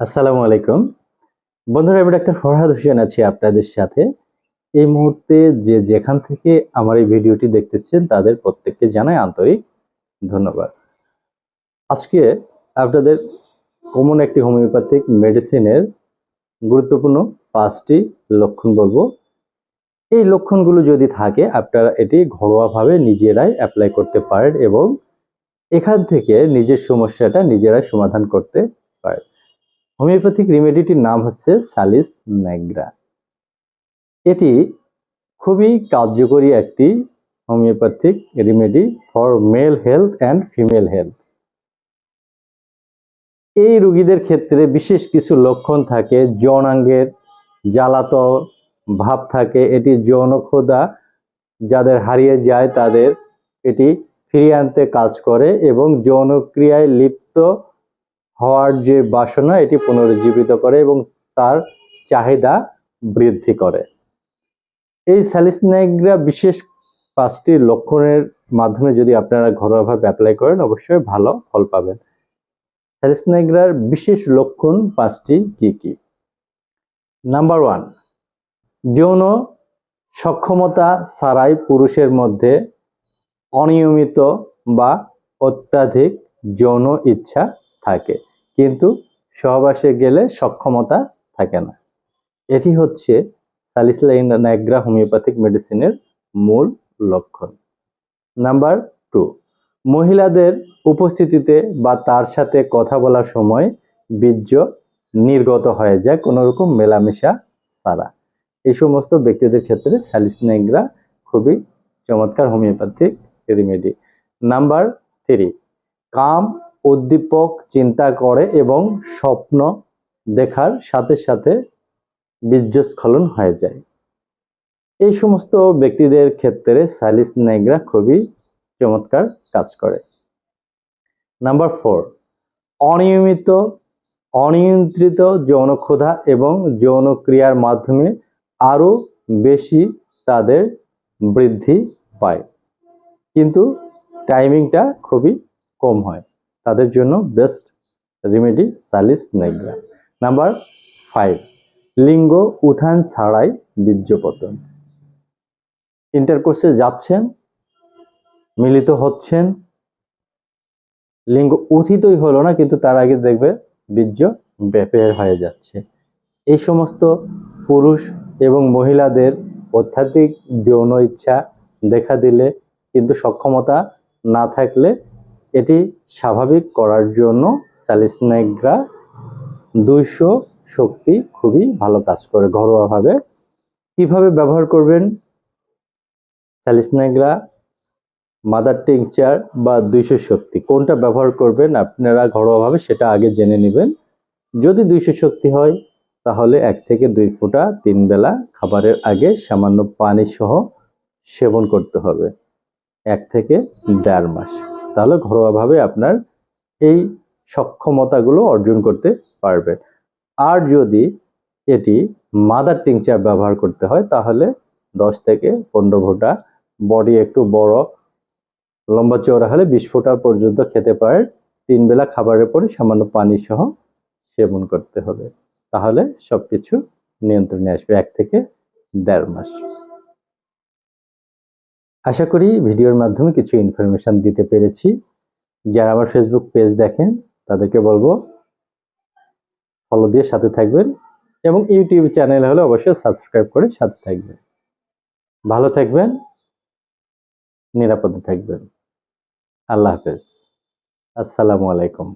আসসালামু আলাইকুম। বন্ধুরা, আমি ডাক্তার ফরহাদ হোসেন আছি আপনাদের সাথে। এই মুহূর্তে যে যেখান থেকে আমার এই ভিডিওটি দেখতেছেন, তাদের প্রত্যেককে জানাই আন্তরিক ধন্যবাদ। আজকে আপনাদের কমন একটি হোমিওপ্যাথিক মেডিসিনের গুরুত্বপূর্ণ পাঁচটি লক্ষণ বলব। এই লক্ষণগুলো যদি থাকে, আপনারা এটি ঘরোয়াভাবে নিজেরাই অ্যাপ্লাই করতে পারেন এবং এখান থেকে নিজের সমস্যাটা নিজেরাই সমাধান করতে হোমিওপ্যাথিক রেমেডিটির নাম হচ্ছে সালিস ন্যাগ্রা। এটি খুবই কার্যকরী একটি homeopathic remedy for male health and female health. এই রোগীদের ক্ষেত্রে বিশেষ কিছু লক্ষণ থাকে, যৌনাঙ্গের জ্বালাত ভাব থাকে, এটি যৌন ক্ষুধা যাদের হারিয়ে যায় তাদের এটি ফিরিয়ে আনতে কাজ করে এবং যৌনক্রিয়ায় লিপ্ত হওয়ার যে বাসনা, এটি পুনরুজ্জীবিত করে এবং তার চাহিদা বৃদ্ধি করে। এই স্যালিসনাইগ্রা বিশেষ পাঁচটি লক্ষণের মাধ্যমে যদি আপনারা ঘরোয়াভাবে অ্যাপ্লাই করেন, অবশ্যই ভালো ফল পাবেন। স্যালিসনাইগ্রার বিশেষ লক্ষণ পাঁচটি কি কি? নাম্বার ওয়ান, যৌন সক্ষমতা ছাড়াই পুরুষের মধ্যে অনিয়মিত বা অত্যাধিক যৌন ইচ্ছা থাকে। কিন্তু সহবাসে গেলে সক্ষমতা থাকে না। এটি হচ্ছে সালিসলাইনাগ্রা হোমিওপ্যাথিক মেডিসিনের মূল লক্ষণ। নাম্বার টু, মহিলাদের উপস্থিতিতে বা তার সাথে কথা বলার সময় বীর্য নির্গত হয়ে যায় কোনো রকম মেলামেশা ছাড়া। এই সমস্ত ব্যক্তিদের ক্ষেত্রে স্যালিসনাইগ্রা খুবই চমৎকার হোমিওপ্যাথিক রেমেডি। নাম্বার থ্রি, কাম উদ্দীপক চিন্তা করে এবং স্বপ্ন দেখার সাথে সাথে বীর্যস্খলন হয়ে যায়। এই সমস্ত ব্যক্তিদের ক্ষেত্রে সালিস নেগ্রা খুবই চমৎকার কাজ করে। নাম্বার ফোর, অনিয়মিত, অনিয়ন্ত্রিত যৌন যৌনক্ষুধা এবং যৌনক্রিয়ার মাধ্যমে আরও বেশি তাদের বৃদ্ধি পায়। কিন্তু টাইমিংটা খুবই কম হয়। তাদের জন্য বেস্ট রেমেডি সালিস নেগ্রা নাম্বার ফাইভ লিঙ্গ উত্থান ছাড়াই বীর্যপতন ইন্টারকোর্সে যাচ্ছেন, মিলিত হচ্ছেন। লিঙ্গ উথিতই হলো না, কিন্তু তার আগে দেখবে বীর্য বের হয়ে যাচ্ছে। এই সমস্ত পুরুষ এবং মহিলাদের অত্যাধিক যৌন ইচ্ছা দেখা দিলে কিন্তু সক্ষমতা না থাকলে স্বাভাবিক করার জন্য স্যালিসনেগ্রা দুইশো শক্তি খুবই ভালো কাজ করে ঘরোয়াভাবে। কীভাবে ব্যবহার করবেন? স্যালিসনেগ্রা, মাদার টিংচার বা দুইশো শক্তি, কোনটা ব্যবহার করবেন আপনারা ঘরোয়াভাবে সেটা আগে জেনে নেবেন। যদি দুইশো শক্তি হয়, তাহলে এক থেকে দুই ফোঁটা তিন বেলা খাবারের আগে সামান্য পানি সহ সেবন করতে হবে। এক থেকে দেড় মাস। তাহলে ঘরোয়াভাবে আপনার এই সক্ষমতাগুলো অর্জন করতে পারবেন। আর যদি এটি মাদার টিংচার ব্যবহার করতে হয়, তাহলে দশ থেকে পনেরো ফোঁটা বডি একটু বড়, লম্বা চওড়া হলে বিশ ফোঁটা পর্যন্ত খেতে পারে তিন বেলা খাবারের পরে সামান্য পানি সহ সেবন করতে হবে। তাহলে সবকিছু নিয়ন্ত্রণে আসবে এক থেকে দেড় মাস। আশা করি ভিডিওর মাধ্যমে কিছু ইনফরমেশন দিতে পেরেছি। যারা আমার ফেসবুক পেজ দেখেন, তাদেরকে বলব ফলো দিয়ে সাথে থাকবেন এবং ইউটিউব চ্যানেল হলে অবশ্যই সাবস্ক্রাইব করে সাথে থাকবেন। ভালো থাকবেন, নিরাপদে থাকবেন। আল্লাহ হাফেজ। আসসালামু আলাইকুম।